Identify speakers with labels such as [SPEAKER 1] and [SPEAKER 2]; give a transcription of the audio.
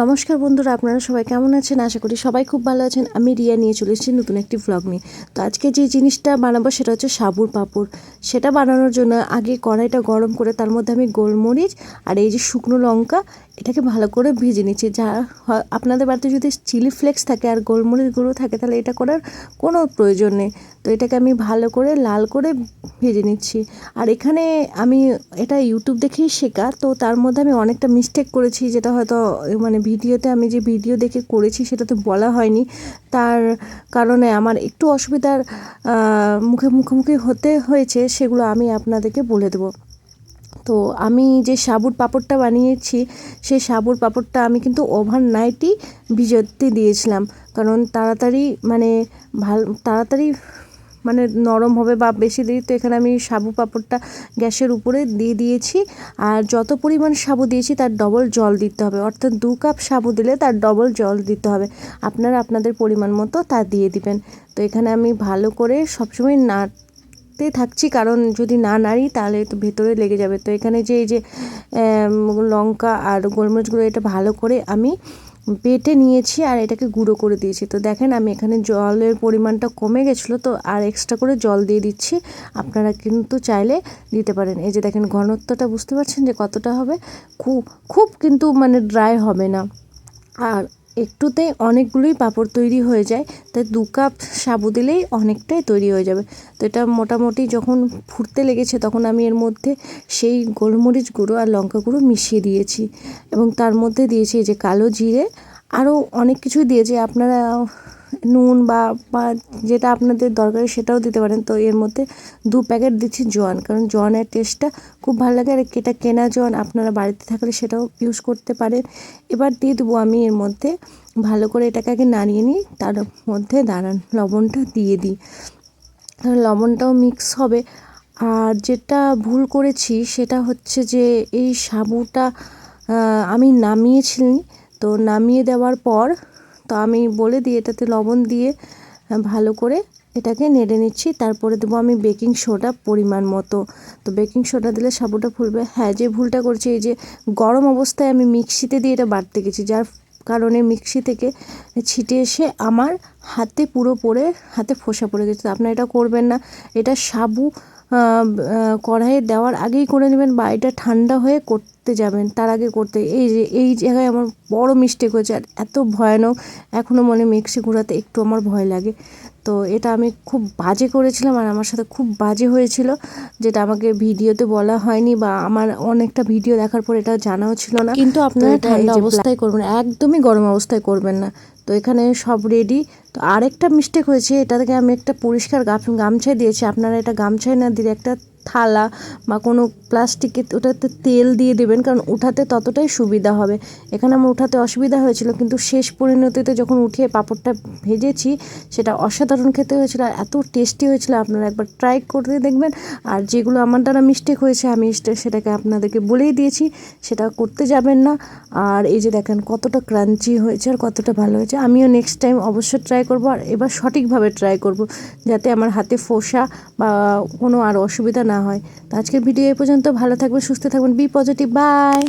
[SPEAKER 1] নমস্কার বন্ধুরা, আপনারা সবাই কেমন আছেন? আশা করি সবাই খুব ভালো আছেন। আমি রিয়া নিয়ে চলে এসেছি নতুন একটি ভ্লগ নিয়ে। তো আজকে যে জিনিসটা বানাবো সেটা হচ্ছে সাবুর পাঁপড়। সেটা বানানোর জন্য আগে কড়াইটা গরম করে তার মধ্যে আমি গোলমরিচ আর এই যে শুকনো লঙ্কা, এটাকে ভালো করে ভেজে নিচ্ছি। যা আপনাদের বাড়িতে যদি চিলি ফ্লেক্স থাকে আর গোলমরিচ গুঁড়ো থাকে, তাহলে এটা করার কোনো প্রয়োজন নেই। তো এটাকে আমি ভালো করে লাল করে ভেজে নিচ্ছি। আর এখানে আমি এটা ইউটিউব দেখেই শেখা, তো তার মধ্যে আমি অনেকটা মিস্টেক করেছি যেটা হয়তো মানে ভিডিওতে আমি যে ভিডিও দেখে করেছি সেটা তো বলা হয়নি। তার কারণে আমার একটু অসুবিধার মুখে মুখোমুখি হতে হয়েছে সেগুলো আমি আপনাদেরকে বলে দেবো। তো আমি যে সাবুর পাপড়টা বানিয়েছি, সেই সাবুর পাপড়টা আমি কিন্তু ওভার নাইটই ভিজোতে দিয়েছিলাম। কারণ তাড়াতাড়ি মানে ভালো, তাড়াতাড়ি মানে নরম হবে বা বেশি দেরি তো এখানে আমি সাবু পাঁপড়টা গ্যাসের উপরে দিয়ে দিয়েছি। আর যত পরিমাণ সাবু দিয়েছি তার ডবল জল দিতে হবে। অর্থাৎ দু কাপ সাবু দিলে তার ডবল জল দিতে হবে। আপনারা আপনাদের পরিমাণ মতো তা দিয়ে দিবেন। তো এখানে আমি ভালো করে সবসময় নাড় তে থাকছি, কারণ যদি না নাড়ি তাহলে তো ভেতরে লেগে যাবে। তো এখানে যে, এই যে লঙ্কা আর গোলমরিচগুলো, এটা ভালো করে আমি বেটে নিয়েছি আর এটাকে গুঁড়ো করে দিয়েছি। তো দেখেন আমি এখানে জলের পরিমাণটা কমে গেছিল, তো আর এক্সট্রা করে জল দিয়ে দিচ্ছি। আপনারা কিন্তু চাইলে দিতে পারেন। এই যে দেখেন ঘনত্বটা বুঝতে পারছেন যে কতটা হবে? খুব খুব কিন্তু মানে ড্রাই হবে না। আর একটুতেই অনেকগুলোই পাঁপড় তৈরি হয়ে যায় তাই দু কাপ সাবু দিলেই অনেকটাই তৈরি হয়ে যাবে। তো এটা মোটামুটি যখন ফুটতে লেগেছে তখন আমি এর মধ্যে সেই গোলমরিচ গুঁড়ো আর লঙ্কা গুঁড়ো মিশিয়ে দিয়েছি এবং তার মধ্যে দিয়েছি যে কালো জিরে। আরও অনেক কিছুই দিয়েছি, আপনারা নুন বা যেটা আপনাদের দরকারি সেটাও দিতে পারেন। তো এর মধ্যে দু প্যাকেট দিচ্ছি জোয়ান, কারণ জোয়ানের টেস্টটা খুব ভালো লাগে। আর এটা কেনা জোয়ান আপনারা বাড়িতে থাকলে সেটাও ইউজ করতে পারেন। এবার দিয়ে দেবো আমি এর মধ্যে ভালো করে এটাকে আগে নাড়িয়ে নিই, তার মধ্যে দাঁড়ান, লবণটা দিয়ে দিই। লবণটাও মিক্স হবে। আর যেটা ভুল করেছি সেটা হচ্ছে যে, এই সাবুটা আমি নামিয়েছিলাম। তো নামিয়ে দেওয়ার পর তো আমি বলে দিই এটাতে লবণ দিয়ে ভালো করে এটাকে নেড়ে নিচ্ছি। তারপরে দেবো আমি বেকিং সোডা পরিমাণ মতো। তো বেকিং সোডা দিলে সাবুটা ফুলবে। হ্যাঁ যে ভুলটা করছি, এই যে গরম অবস্থায় আমি মিক্সিতে দিয়ে এটা বাটতে গেছি, যার কারণে মিক্সি থেকে ছিটে এসে আমার হাতে পুরো পড়ে, হাতে ফোসা পড়ে গেছে। তো আপনারা এটা করবেন না। এটা সাবু কড়াইয়ে দেওয়ার আগেই করে নেবেন বা এটা ঠান্ডা হয়ে করতে যাবেন তার আগে করতে। এই যে এই জায়গায় আমার বড় মিস্টেক হয়েছে আর এত ভয়ানক এখনও মনে মিক্সি ঘোরাতে একটু আমার ভয় লাগে। তো এটা আমি খুব বাজে করেছিলাম আর আমার সাথে খুব বাজে হয়েছিল যেটা আমাকে ভিডিওতে বলা হয়নি বা আমার অনেকটা ভিডিও দেখার পর এটা জানাও ছিল না। কিন্তু আপনারা ঠান্ডা অবস্থায় করবেন একদমই গরম অবস্থায় করবেন না। এখানে সব রেডি তো আরেকটা মিস্টেক হয়েছে এটা থেকে আমি একটা পরিষ্কার গাম- গামছায় দিয়েছি। আপনারা এটা গামছায় না দিলে একটা থালা বা কোনো প্লাস্টিকে ওটাতে তেল দিয়ে দেবেন, কারণ উঠাতে ততটাই সুবিধা হবে। এখানে আমার উঠাতে অসুবিধা হয়েছিল, কিন্তু শেষ পরিণতিতে যখন উঠিয়ে পাঁপড়টা ভেজেছি, সেটা অসাধারণ খেতে হয়েছিল আর এত টেস্টি হয়েছিল, আপনারা একবার ট্রাই করে দেখবেন। আর যেগুলো আমার দ্বারা মিস্টেক হয়েছে, আমি সেটাকে আপনাদেরকে বলেই দিয়েছি, সেটা করতে যাবেন না। আর এই যে দেখেন কতটা ক্রাঞ্চি হয়েছে আর কতটা ভালো হয়েছে, আমিও নেক্সট টাইম অবশ্যই ট্রাই করব। আর এবার সঠিকভাবে ট্রাই করব, যাতে আমার হাতে ফোসা বা কোনো আর অসুবিধা না হয়। তো আজকের ভিডিও এ পর্যন্ত। ভালো থাকবেন সুস্থ থাকবেন। B positive by